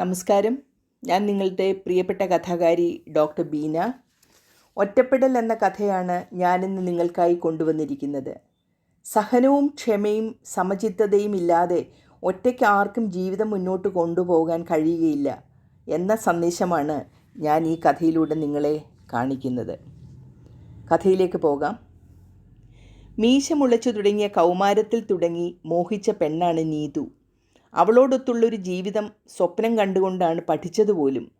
നമസ്കാരം. ഞാൻ നിങ്ങളുടെ പ്രിയപ്പെട്ട കഥാകാരി ഡോക്ടർ ബീന. ഒറ്റപ്പെടൽ എന്ന കഥയാണ് ഞാനിന്ന് നിങ്ങൾക്കായി കൊണ്ടുവന്നിരിക്കുന്നത്. സഹനവും ക്ഷമയും സമചിത്തതയും ഇല്ലാതെ ഒറ്റയ്ക്ക് ആർക്കും ജീവിതം മുന്നോട്ട് കൊണ്ടുപോകാൻ കഴിയുകയില്ല എന്ന സന്ദേശമാണ് ഞാൻ ഈ കഥയിലൂടെ നിങ്ങളെ കാണിക്കുന്നത്. കഥയിലേക്ക് പോകാം. മീശ മുളച്ചു തുടങ്ങിയ കൗമാരത്തിൽ തുടങ്ങി മോഹിച്ച പെണ്ണാണ് നീതു. അവളോടൊത്തുള്ളൊരു ജീവിതം സ്വപ്നം കണ്ടുകൊണ്ടാണ് പഠിച്ചതുപോലും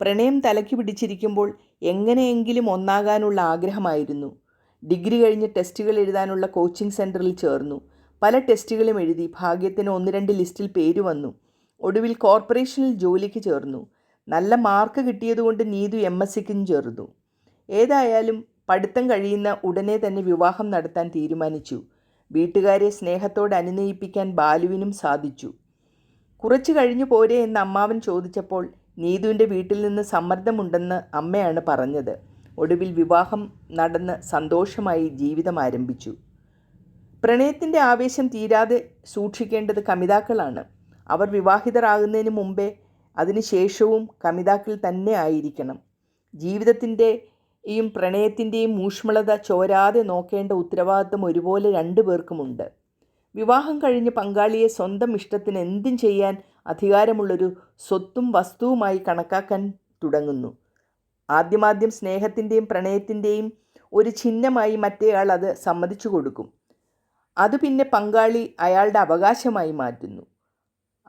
പ്രണയം തലയ്ക്ക് പിടിച്ചിരിക്കുമ്പോൾ എങ്ങനെയെങ്കിലും ഒന്നാകാനുള്ള ആഗ്രഹമായിരുന്നു. ഡിഗ്രി കഴിഞ്ഞ് ടെസ്റ്റുകൾ എഴുതാനുള്ള കോച്ചിങ് സെന്ററിൽ ചേർന്നു. പല ടെസ്റ്റുകളും എഴുതി ഭാഗ്യത്തിന് ഒന്ന് രണ്ട് ലിസ്റ്റിൽ പേര് വന്നു. ഒടുവിൽ കോർപ്പറേഷനിൽ ജോലിക്ക് ചേർന്നു. നല്ല മാർക്ക് കിട്ടിയതുകൊണ്ട് നീതു എം. എസ്. സിക്കും ചേർന്നു. ഏതായാലും പഠിത്തം കഴിയുന്ന ഉടനെ തന്നെ വിവാഹം നടത്താൻ തീരുമാനിച്ചു. വീട്ടുകാരെ സ്നേഹത്തോടെ അനുനയിപ്പിക്കാൻ ബാലുവിനും സാധിച്ചു. കുറച്ചു കഴിഞ്ഞു പോരെ എന്ന് അമ്മാവൻ ചോദിച്ചപ്പോൾ നീതുവിന്റെ വീട്ടിൽ നിന്ന് സമ്മർദ്ദമുണ്ടെന്ന് അമ്മയാണ് പറഞ്ഞത്. ഒടുവിൽ വിവാഹം നടന്ന് സന്തോഷമായി ജീവിതം ആരംഭിച്ചു. പ്രണയത്തിന്റെ ആവേശം തീരാതെ സൂക്ഷിക്കേണ്ടത് കമിതാക്കളാണ്. അവർ വിവാഹിതരാകുന്നതിന് മുമ്പേ അതിനുശേഷവും കമിതാക്കൾ തന്നെ ആയിരിക്കണം. ജീവിതത്തിന്റെയും പ്രണയത്തിന്റെയും ഊഷ്മളത ചോരാതെ നോക്കേണ്ട ഉത്തരവാദിത്വം ഒരുപോലെ രണ്ടു പേർക്കുമുണ്ട് വിവാഹം കഴിഞ്ഞ് പങ്കാളിയെ സ്വന്തം ഇഷ്ടത്തിന് എന്തും ചെയ്യാൻ അധികാരമുള്ളൊരു സ്വത്തും വസ്തുവുമായി കണക്കാക്കാൻ തുടങ്ങുന്നു. ആദ്യമാദ്യം സ്നേഹത്തിന്റെയും പ്രണയത്തിന്റെയും ഒരു ചിഹ്നമായി മറ്റേയാൾ അത് സമ്മതിച്ചു കൊടുക്കും. അത് പിന്നെ പങ്കാളി അയാളുടെ അവകാശമായി മാറ്റുന്നു.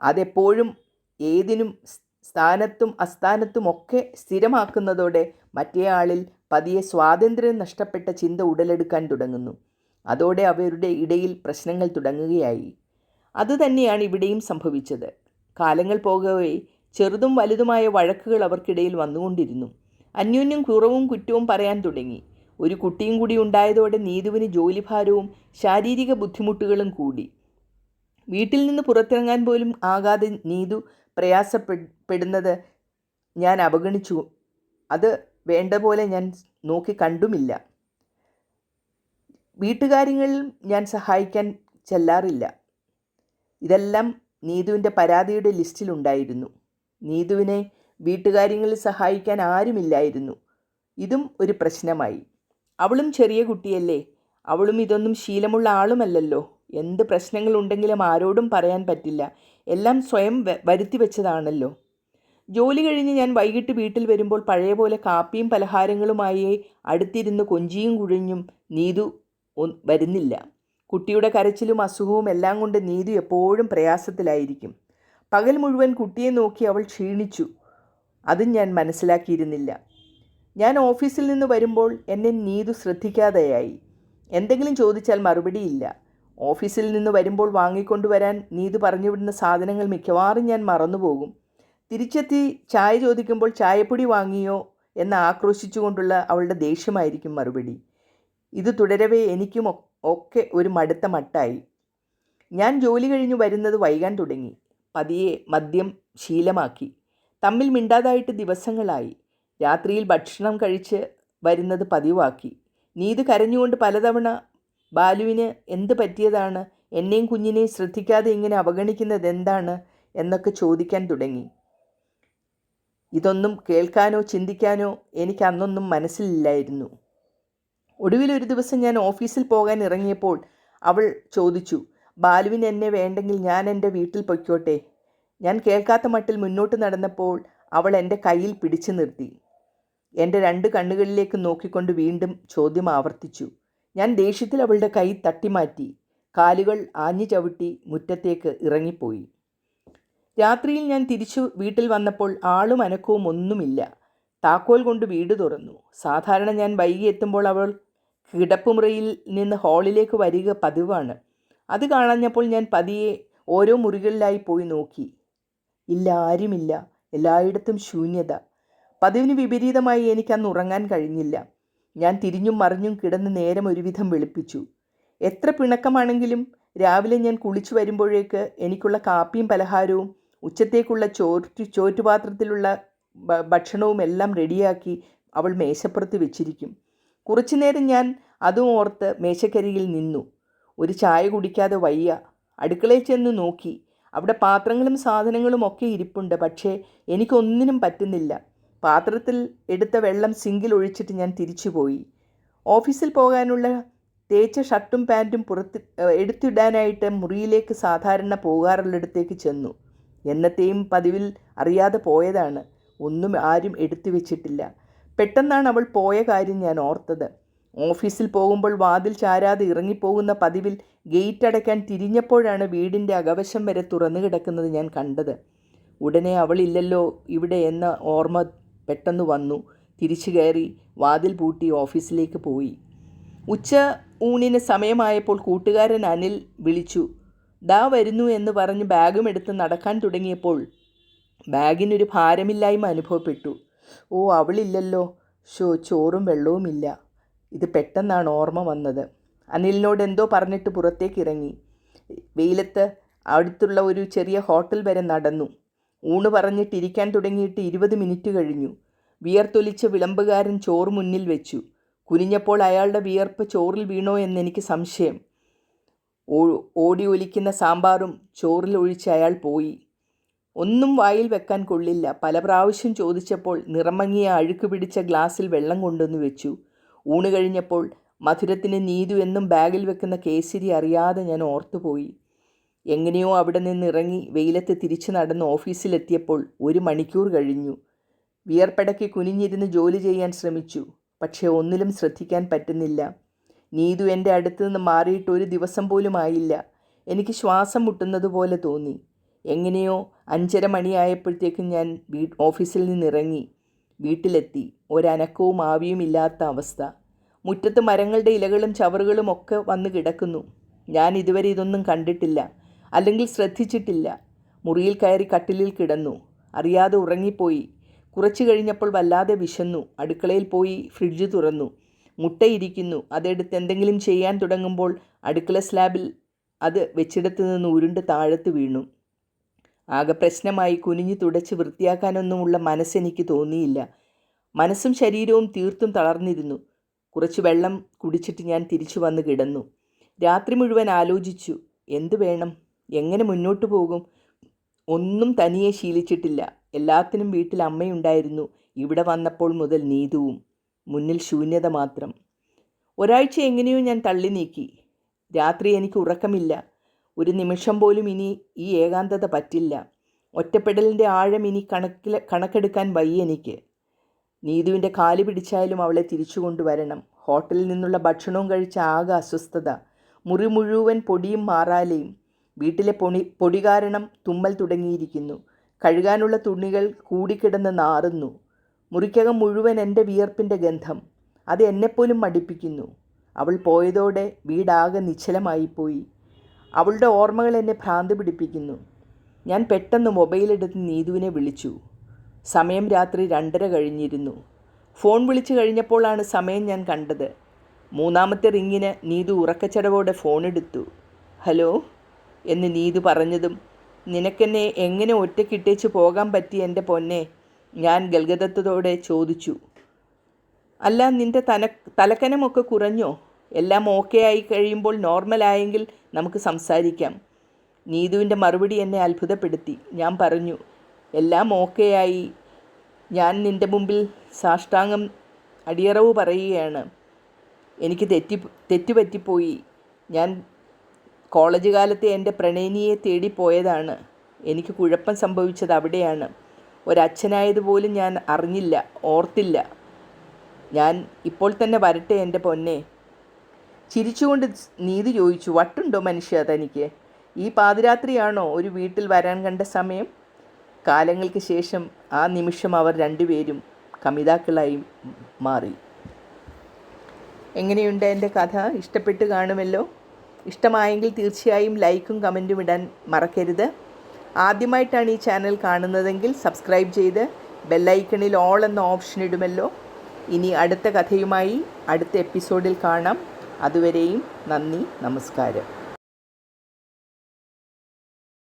അതെപ്പോഴും ഏതിനും സ്ഥാനത്തും അസ്ഥാനത്തും ഒക്കെ സ്ഥിരമാക്കുന്നതോടെ മറ്റേയാളിൽ പതിയെ സ്വാതന്ത്ര്യം നഷ്ടപ്പെട്ട ചിന്ത ഉടലെടുക്കാൻ തുടങ്ങുന്നു. അതോടെ അവരുടെ ഇടയിൽ പ്രശ്നങ്ങൾ തുടങ്ങുകയായി. അതുതന്നെയാണ് ഇവിടെയും സംഭവിച്ചത്. കാലങ്ങൾ പോകവേ ചെറുതും വലുതുമായ വഴക്കുകൾ അവർക്കിടയിൽ വന്നുകൊണ്ടിരുന്നു. അന്യോന്യം കുറവും കുറ്റവും പറയാൻ തുടങ്ങി. ഒരു കുട്ടിയും കൂടി ഉണ്ടായതോടെ നീതുവിന് ജോലിഭാരവും ശാരീരിക ബുദ്ധിമുട്ടുകളും കൂടി. വീട്ടിൽ നിന്ന് പുറത്തിറങ്ങാൻ പോലും ആകാതെ നീതു പ്രയാസപ്പെടുന്നത് ഞാൻ അവഗണിച്ചു. അത് വേണ്ട പോലെ ഞാൻ നോക്കി കണ്ടുമില്ല. വീട്ടുകാര്യങ്ങളിൽ ഞാൻ സഹായിക്കാൻ ചെല്ലാറില്ല. ഇതെല്ലാം നീതുവിന്റെ പരാതിയുടെ ലിസ്റ്റിലുണ്ടായിരുന്നു നീതുവിനെ വീട്ടുകാര്യങ്ങളിൽ സഹായിക്കാൻ ആരുമില്ലായിരുന്നു. ഇതും ഒരു പ്രശ്നമായി. അവളും ചെറിയ കുട്ടിയല്ലേ? അവളും ഇതൊന്നും ശീലമുള്ള ആളുമല്ലല്ലോ. എന്ത് പ്രശ്നങ്ങളുണ്ടെങ്കിലും ആരോടും പറയാൻ പറ്റില്ല. എല്ലാം സ്വയം വരുത്തി വെച്ചതാണല്ലോ. ജോലി കഴിഞ്ഞ് ഞാൻ വൈകിട്ട് വീട്ടിൽ വരുമ്പോൾ പഴയ പോലെ കാപ്പിയും പലഹാരങ്ങളുമായി അടുത്തിരുന്ന് കൊഞ്ചിയും കുഴിഞ്ഞും നീതു വരുന്നില്ല. കുട്ടിയുടെ കരച്ചിലും അസുഖവും എല്ലാം കൊണ്ട് നീതു എപ്പോഴും പ്രയാസത്തിലായിരിക്കും. പകൽ മുഴുവൻ കുട്ടിയെ നോക്കി അവൾ ക്ഷീണിച്ചു. അതും ഞാൻ മനസ്സിലാക്കിയിരുന്നില്ല. ഞാൻ ഓഫീസിൽ നിന്ന് വരുമ്പോൾ എന്നെ നീതു ശ്രദ്ധിക്കാതെയായി. എന്തെങ്കിലും ചോദിച്ചാൽ മറുപടിയില്ല. ഓഫീസിൽ നിന്ന് വരുമ്പോൾ വാങ്ങിക്കൊണ്ടുവരാൻ നീതു പറഞ്ഞുവിടുന്ന സാധനങ്ങൾ മിക്കവാറും ഞാൻ മറന്നുപോകും. തിരിച്ചെത്തി ചായ ചോദിക്കുമ്പോൾ ചായപ്പൊടി വാങ്ങിയോ എന്ന് ആക്രോശിച്ചുകൊണ്ടുള്ള അവളുടെ ദേഷ്യമായിരിക്കും മറുപടി. ഇത് തുടരവേ എനിക്കും ഒക്കെ ഒരു മടുത്ത മട്ടായി. ഞാൻ ജോലി കഴിഞ്ഞു വരുന്നത് വൈകാൻ തുടങ്ങി. പതിയെ മദ്യം ശീലമാക്കി. തമ്മിൽ മിണ്ടാതായിട്ട് ദിവസങ്ങളായി. രാത്രിയിൽ ഭക്ഷണം കഴിച്ച് വരുന്നത് പതിവാക്കി. നീത് കരഞ്ഞുകൊണ്ട് പലതവണ ബാലുവിന് എന്ത് പറ്റിയതാണ് എന്നെയും കുഞ്ഞിനെയും ശ്രദ്ധിക്കാതെ ഇങ്ങനെ അവഗണിക്കുന്നത് എന്താണ് എന്നൊക്കെ ചോദിക്കാൻ തുടങ്ങി. ഇതൊന്നും കേൾക്കാനോ ചിന്തിക്കാനോ എനിക്ക് അന്നൊന്നും മനസ്സിലില്ലായിരുന്നു. ഒടുവിൽ ഒരു ദിവസം ഞാൻ ഓഫീസിൽ പോകാൻ ഇറങ്ങിയപ്പോൾ അവൾ ചോദിച്ചു ബാലുവിന് എന്നെ വേണ്ടെങ്കിൽ ഞാൻ എന്റെ വീട്ടിൽ പൊയ്ക്കോട്ടെ? ഞാൻ കേൾക്കാത്ത മട്ടിൽ മുന്നോട്ട് നടന്നപ്പോൾ അവൾ എന്റെ കയ്യിൽ പിടിച്ചു നിർത്തി. എന്റെ രണ്ട് കണ്ണുകളിലേക്ക് നോക്കിക്കൊണ്ട് വീണ്ടും ചോദ്യം ആവർത്തിച്ചു. ഞാൻ ദേഷ്യത്തിൽ അവളുടെ കൈ തട്ടിമാറ്റി കാലുകൾ ആഞ്ഞു ചവിട്ടി മുറ്റത്തേക്ക് ഇറങ്ങിപ്പോയി. രാത്രിയിൽ ഞാൻ തിരിച്ചു വീട്ടിൽ വന്നപ്പോൾ ആളും അനക്കവും ഒന്നുമില്ല. താക്കോൽ കൊണ്ട് വീട് തുറന്നു. സാധാരണ ഞാൻ വൈകി എത്തുമ്പോൾ അവൾ കിടപ്പുമുറിയിൽ നിന്ന് ഹാളിലേക്ക് വരിക പതിവാണ്. അത് കാണഞ്ഞപ്പോൾ ഞാൻ പതിയെ ഓരോ മുറികളിലായി പോയി നോക്കി. ഇല്ല ആരുമില്ല. എല്ലായിടത്തും ശൂന്യത. പതിവിന് വിപരീതമായി എനിക്കന്ന് ഉറങ്ങാൻ കഴിഞ്ഞില്ല. ഞാൻ തിരിഞ്ഞും മറിഞ്ഞും കിടന്ന് നേരം ഒരുവിധം വെളുപ്പിച്ചു. എത്ര പിണക്കമാണെങ്കിലും രാവിലെ ഞാൻ കുളിച്ചു വരുമ്പോഴേക്ക് എനിക്കുള്ള കാപ്പിയും പലഹാരവും ഉച്ചത്തേക്കുള്ള ചോറ്റ് ചോറ്റുപാത്രത്തിലുള്ള ഭക്ഷണവും എല്ലാം റെഡിയാക്കി അവൾ മേശപ്പുറത്ത് വെച്ചിരിക്കും. കുറച്ചു നേരം ഞാൻ അതും ഓർത്ത് മേശക്കരിയിൽ നിന്നു. ഒരു ചായ കുടിക്കാതെ വയ്യ. അടുക്കളയിൽ ചെന്ന് നോക്കി. അവിടെ പാത്രങ്ങളും സാധനങ്ങളും ഒക്കെ ഇരിപ്പുണ്ട്. പക്ഷേ എനിക്കൊന്നിനും പറ്റുന്നില്ല. പാത്രത്തിൽ എടുത്ത വെള്ളം സിങ്കിൽ ഒഴിച്ചിട്ട് ഞാൻ തിരിച്ചുപോയി. ഓഫീസിൽ പോകാനുള്ള തേച്ച ഷർട്ടും പാന്റും പുറത്ത് എടുത്തിടാനായിട്ട് മുറിയിലേക്ക് സാധാരണ പോകാറുള്ളിടത്തേക്ക് ചെന്നു. എന്നത്തെയും പതിവിൽ അറിയാതെ പോയതാണ്. ഒന്നും ആരും എടുത്തു വെച്ചിട്ടില്ല പെട്ടെന്നാണ് അവൾ പോയ കാര്യം ഞാൻ ഓർത്തത്. ഓഫീസിൽ പോകുമ്പോൾ വാതിൽ ചാരാതെ ഇറങ്ങിപ്പോകുന്ന പതിവിൽ ഗേറ്റ് അടയ്ക്കാൻ തിരിഞ്ഞപ്പോഴാണ് വീടിന്റെ അകവശം വരെ തുറന്നു കിടക്കുന്നത് ഞാൻ കണ്ടത്. ഉടനെ അവളില്ലല്ലോ ഇവിടെ എന്ന ഓർമ്മ പെട്ടെന്ന് വന്നു. തിരിച്ചു കയറി വാതിൽ പൂട്ടി ഓഫീസിലേക്ക് പോയി. ഉച്ച ഊണിന് സമയമായപ്പോൾ കൂട്ടുകാരൻ അനിൽ വിളിച്ചു ദാ വരുന്നു എന്ന് പറഞ്ഞ് ബാഗും എടുത്ത് നടക്കാൻ തുടങ്ങിയപ്പോൾ ബാഗിനൊരു ഭാരമില്ലായ്മ അനുഭവപ്പെട്ടു. ഓ അവളില്ലല്ലോ. ഷോ ചോറും വെള്ളവുമില്ല ഇത് പെട്ടെന്നാണ് ഓർമ്മ വന്നത്. അനിലിനോട് എന്തോ പറഞ്ഞിട്ട് പുറത്തേക്ക് ഇറങ്ങി വെയിലത്ത് അടുത്തുള്ള ഒരു ചെറിയ ഹോട്ടൽ വരെ നടന്നു. ഊണ് പറഞ്ഞിട്ട് ഇരിക്കാൻ തുടങ്ങിയിട്ട് ഇരുപത് മിനിറ്റ് കഴിഞ്ഞു. വിയർത്തൊലിച്ച വിളമ്പുകാരൻ ചോറ് മുന്നിൽ വെച്ചു. കുനിഞ്ഞപ്പോൾ അയാളുടെ വിയർപ്പ് ചോറിൽ വീണോ എന്നെനിക്ക് സംശയം. ഓടി ഒലിക്കുന്ന സാമ്പാറും ചോറിൽ ഒഴിച്ച് അയാൾ പോയി. ഒന്നും വായിൽ വെക്കാൻ കൊള്ളില്ല. പല പ്രാവശ്യം ചോദിച്ചപ്പോൾ നിറമങ്ങിയ അഴുക്ക് പിടിച്ച ഗ്ലാസ്സിൽ വെള്ളം കൊണ്ടുവന്ന് വെച്ചു. ഊണ് കഴിഞ്ഞപ്പോൾ മധുരത്തിന് നീതു എന്നും ബാഗിൽ വെക്കുന്ന കേസരി അറിയാതെ ഞാൻ ഓർത്തുപോയി. എങ്ങനെയോ അവിടെ നിന്ന് ഇറങ്ങി വെയിലത്ത് തിരിച്ചു നടന്ന് ഓഫീസിലെത്തിയപ്പോൾ ഒരു മണിക്കൂർ കഴിഞ്ഞു. വിയർപ്പടക്കി കുനിഞ്ഞിരുന്ന് ജോലി ചെയ്യാൻ ശ്രമിച്ചു. പക്ഷേ ഒന്നിലും ശ്രദ്ധിക്കാൻ പറ്റുന്നില്ല. നീതു എന്റെ അടുത്ത് നിന്ന് മാറിയിട്ട് ഒരു ദിവസം പോലും ആയില്ല. എനിക്ക് ശ്വാസം മുട്ടുന്നത് പോലെ തോന്നി. എങ്ങനെയോ അഞ്ചര മണിയായപ്പോഴത്തേക്കും ഞാൻ വീ ഓഫീസിൽ നിന്നിറങ്ങി. വീട്ടിലെത്തി. ഒരനക്കവും ആവിയും ഇല്ലാത്ത അവസ്ഥ. മുറ്റത്ത് മരങ്ങളുടെ ഇലകളും ചവറുകളും ഒക്കെ വന്ന് കിടക്കുന്നു. ഞാൻ ഇതുവരെ ഇതൊന്നും കണ്ടിട്ടില്ല. അല്ലെങ്കിൽ ശ്രദ്ധിച്ചിട്ടില്ല. മുറിയിൽ കയറി കട്ടിലിൽ കിടന്നു. അറിയാതെ ഉറങ്ങിപ്പോയി. കുറച്ചു കഴിഞ്ഞപ്പോൾ വല്ലാതെ വിശന്നു. അടുക്കളയിൽ പോയി ഫ്രിഡ്ജ് തുറന്നു. മുട്ടയിരിക്കുന്നു അതെടുത്ത് എന്തെങ്കിലും ചെയ്യാൻ തുടങ്ങുമ്പോൾ അടുക്കള സ്ലാബിൽ അത് വെച്ചിടത്ത് നിന്ന് ഉരുണ്ട് താഴത്ത് വീണു. ആകെ പ്രശ്നമായി കുനിഞ്ഞു തുടച്ച് വൃത്തിയാക്കാനൊന്നുമുള്ള മനസ്സെനിക്ക് തോന്നിയില്ല. മനസ്സും ശരീരവും തീർത്തും തളർന്നിരുന്നു. കുറച്ച് വെള്ളം കുടിച്ചിട്ട് ഞാൻ തിരിച്ചു വന്ന് കിടന്നു. രാത്രി മുഴുവൻ ആലോചിച്ചു എന്തു വേണം? എങ്ങനെ മുന്നോട്ട് പോകും? ഒന്നും തനിയെ ശീലിച്ചിട്ടില്ല. എല്ലാത്തിനും വീട്ടിൽ അമ്മയുണ്ടായിരുന്നു. ഇവിടെ വന്നപ്പോൾ മുതൽ നീതുവും മുന്നിൽ ശൂന്യത മാത്രം. ഒരാഴ്ച എങ്ങനെയോ ഞാൻ തള്ളി നീക്കി. രാത്രി എനിക്ക് ഉറക്കമില്ല. ഒരു നിമിഷം പോലും ഇനി ഈ ഏകാന്തത പറ്റില്ല. ഒറ്റപ്പെടലിന്റെ ആഴം ഇനി കണക്കിൽ കണക്കെടുക്കാൻ വയ്യ എനിക്ക്. നീതുവിന്റെ കാൽ പിടിച്ചാലും അവളെ തിരിച്ചു കൊണ്ടുവരണം. ഹോട്ടലിൽ നിന്നുള്ള ഭക്ഷണവും കഴിച്ച ആകെ അസ്വസ്ഥത. മുറി മുഴുവൻ പൊടിയും മാറാലയും. വീട്ടിലെ പൊടി പൊടി കാരണം തുമ്മൽ തുടങ്ങിയിരിക്കുന്നു. കഴുകാനുള്ള തുണികൾ കൂടിക്കിടന്ന് നാറുന്നു. മുറിക്കകം മുഴുവൻ എന്റെ വിയർപ്പിന്റെ ഗന്ധം. അത് എന്നെപ്പോലും മടിപ്പിക്കുന്നു. അവൾ പോയതോടെ വീടാകെ നിശ്ചലമായിപ്പോയി. അവളുടെ ഓർമ്മകൾ എന്നെ ഭ്രാന്ത് പിടിപ്പിക്കുന്നു. ഞാൻ പെട്ടെന്ന് മൊബൈലെടുത്ത് നീതുവിനെ വിളിച്ചു. സമയം രാത്രി രണ്ടര കഴിഞ്ഞിരുന്നു. ഫോൺ വിളിച്ചു കഴിഞ്ഞപ്പോഴാണ് സമയം ഞാൻ കണ്ടത്. മൂന്നാമത്തെ റിങ്ങിന് നീതു ഉറക്കച്ചടവോടെ ഫോൺ എടുത്തു. ഹലോ? എന്ന് നീതു പറഞ്ഞതും നിനക്കെന്നെ എങ്ങനെ ഒറ്റക്കിട്ടേച്ച് പോകാൻ പറ്റി എന്റെ പൊന്നെ? ഞാൻ ഗൽഗതത്തോടെ ചോദിച്ചു. അല്ല നിന്റെ തന തലക്കനമൊക്കെ കുറഞ്ഞോ? എല്ലാം ഓക്കെ ആയി കഴിയുമ്പോൾ നോർമലായെങ്കിൽ നമുക്ക് സംസാരിക്കാം. നീതുവിന്റെ മറുപടി എന്നെ അത്ഭുതപ്പെടുത്തി. ഞാൻ പറഞ്ഞു എല്ലാം ഓക്കെ ആയി. ഞാൻ നിന്റെ മുമ്പിൽ സാഷ്ടാംഗം അടിയറവ് പറയുകയാണ്. എനിക്ക് തെറ്റി തെറ്റുപറ്റിപ്പോയി. ഞാൻ കോളേജ് കാലത്തെ എന്റെ പ്രണയിനിയെ തേടിപ്പോയതാണ് എനിക്ക് കുഴപ്പം സംഭവിച്ചത് അവിടെയാണ്. ഒരച്ഛനായതുപോലും ഞാൻ അറിഞ്ഞില്ല ഓർത്തില്ല. ഞാൻ ഇപ്പോൾ തന്നെ വരട്ടെ എന്റെ പൊന്നെ. ചിരിച്ചുകൊണ്ട് നീതി ചോദിച്ചു വട്ടുണ്ടോ മനുഷ്യ തനിക്ക്? ഈ പാതിരാത്രിയാണോ ഒരു വീട്ടിൽ വരാൻ കണ്ട സമയം? കാലങ്ങൾക്ക് ശേഷം ആ നിമിഷം അവർ രണ്ടുപേരും കമിതാക്കളായി മാറി. എങ്ങനെയുണ്ട് എന്റെ കഥ? ഇഷ്ടപ്പെട്ട് കാണുമല്ലോ? ഇഷ്ടമായെങ്കിൽ തീർച്ചയായും ലൈക്കും കമന്റും ഇടാൻ മറക്കരുത്. ആദ്യമായിട്ടാണ് ഈ ചാനൽ കാണുന്നതെങ്കിൽ സബ്സ്ക്രൈബ് ചെയ്ത് ബെല്ലൈക്കണിൽ ഓൾ എന്ന ഓപ്ഷൻ ഇടുമല്ലോ. ഇനി അടുത്ത കഥയുമായി അടുത്ത എപ്പിസോഡിൽ കാണാം. അതുവരെയും നന്ദി നമസ്കാരം.